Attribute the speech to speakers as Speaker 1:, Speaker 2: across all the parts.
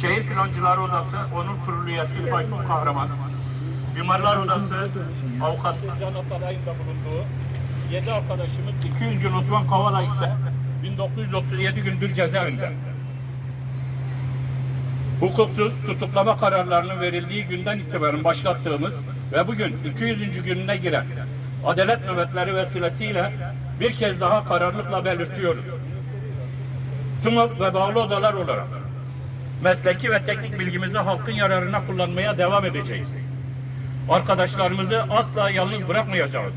Speaker 1: Şehir Plancılar Odası Onur Kurulu üyesi Tayfun Kahraman, Mimarlar Odası Avukat Can Atalay'ın da bulunduğu 7 arkadaşımız 200 gün Osman Kavala ise 1937 gündür cezaevinde. Hukuksuz tutuklama kararlarının verildiği günden itibaren başlattığımız ve bugün 200. gününe giren adalet nöbetleri vesilesiyle bir kez daha kararlılıkla belirtiyoruz. TUMOP ve bağlı odalar olarak mesleki ve teknik bilgimizi halkın yararına kullanmaya devam edeceğiz. Arkadaşlarımızı asla yalnız bırakmayacağız.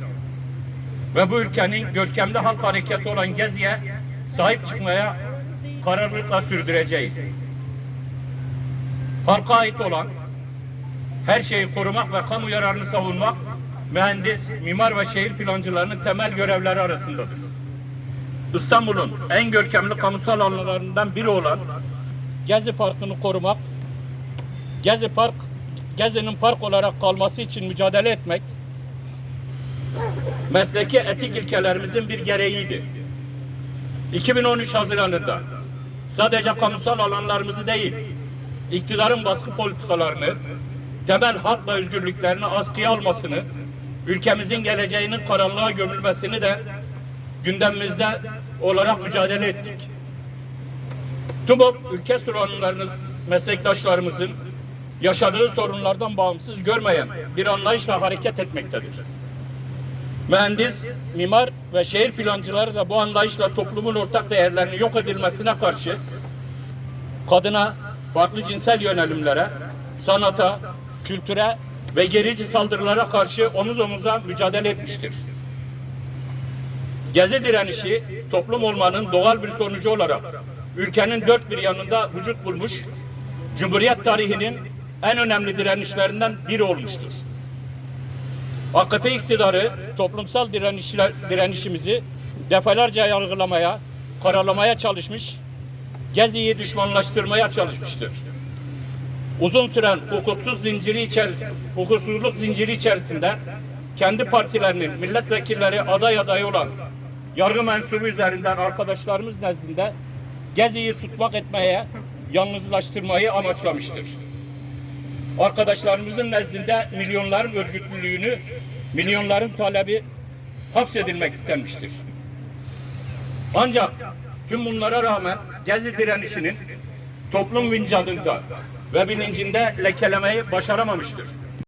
Speaker 1: Ve bu ülkenin görkemli halk hareketi olan Gezi'ye sahip çıkmaya kararlılıkla sürdüreceğiz. Halka ait olan her şeyi korumak ve kamu yararını savunmak mühendis, mimar ve şehir plancılarının temel görevleri arasındadır. İstanbul'un en görkemli kamusal alanlarından biri olan Gezi Parkı'nı korumak, Gezi Park, Gezi'nin park olarak kalması için mücadele etmek, mesleki etik ilkelerimizin bir gereğiydi. 2013 Haziran'ında sadece kamusal alanlarımızı değil, iktidarın baskı politikalarını, temel hak ve özgürlüklerini askıya almasını, ülkemizin geleceğinin karanlığa gömülmesini de gündemimizde olarak mücadele ettik. TUBOP ülke sorunlarını meslektaşlarımızın yaşadığı sorunlardan bağımsız görmeyen bir anlayışla hareket etmektedir. Mühendis, mimar ve şehir plancıları da bu anlayışla toplumun ortak değerlerinin yok edilmesine karşı kadına, farklı cinsel yönelimlere, sanata, kültüre ve gerici saldırılara karşı omuz omuza mücadele etmiştir. Gezi direnişi toplum olmanın doğal bir sonucu olarak ülkenin dört bir yanında vücut bulmuş, Cumhuriyet tarihinin en önemli direnişlerinden biri olmuştur. AKP iktidarı toplumsal direnişler, direnişimizi defalarca yargılamaya, karalamaya çalışmış, Gezi'yi düşmanlaştırmaya çalışmıştır. Uzun süren hukuksuz zinciri içerisinde, hukuksuzluk zinciri içerisinde kendi partilerinin milletvekilleri aday adayı olan yargı mensubu üzerinden arkadaşlarımız nezdinde Gezi'yi tutmak etmeye, yalnızlaştırmayı amaçlamıştır. Arkadaşlarımızın nezdinde milyonların örgütlülüğünü, milyonların talebi hapsedilmek istenmiştir. Ancak tüm bunlara rağmen Gezi direnişinin toplum vincadında ve bilincinde lekelemeyi başaramamıştır.